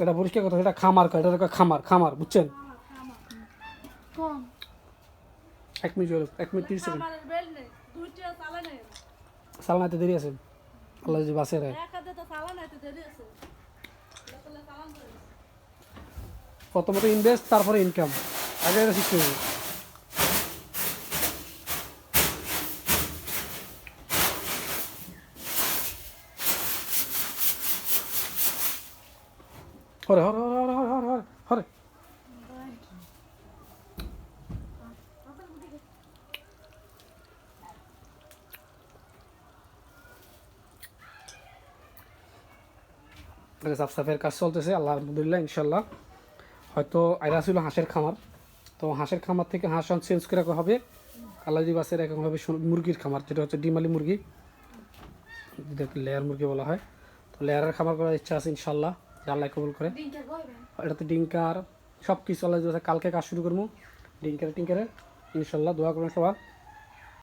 এটা- পরিষ্কার কথা, এটা খামার এটা খামার খামার, বুঝছেন? এক মিনিট এক মিনিট তিরিশ সেকেন্ড। সালানাতে দেরি আছে। আল্লাহ যদি বাসে রায় প্রথমত ইনভেস্ট তারপরে ইনকাম আগে এটা শিখতে হবে। হরে হরে হরে হরে হরে হরে হরে। হরে সাফ সাফের কাজ চলতেছে আল্লাহ আলহামদুলিল্লাহ ইনশাল্লাহ হয়তো আইরা ছিল হাঁসের খামার। তো হাঁসের খামার থেকে হাঁস চেঞ্জ করে রাখা হবে। আল্লাহজি বাসের এখন হবে মুরগির খামার, যেটা হচ্ছে ডিমালি মুরগি। যেটাকে লেয়ার মুরগি বলা হয়। তো লেয়ারের খামার করার ইচ্ছা আছে ইনশাল্লাহ যে আল্লাহ কবুল করে। এটাতে ডিঙ্কার সব কিছু আল্লাহ কালকে কাজ শুরু করব। ডিঙ্কারে টিঙ্কারে ইনশাল্লাহ দোয়া করবেন সবার।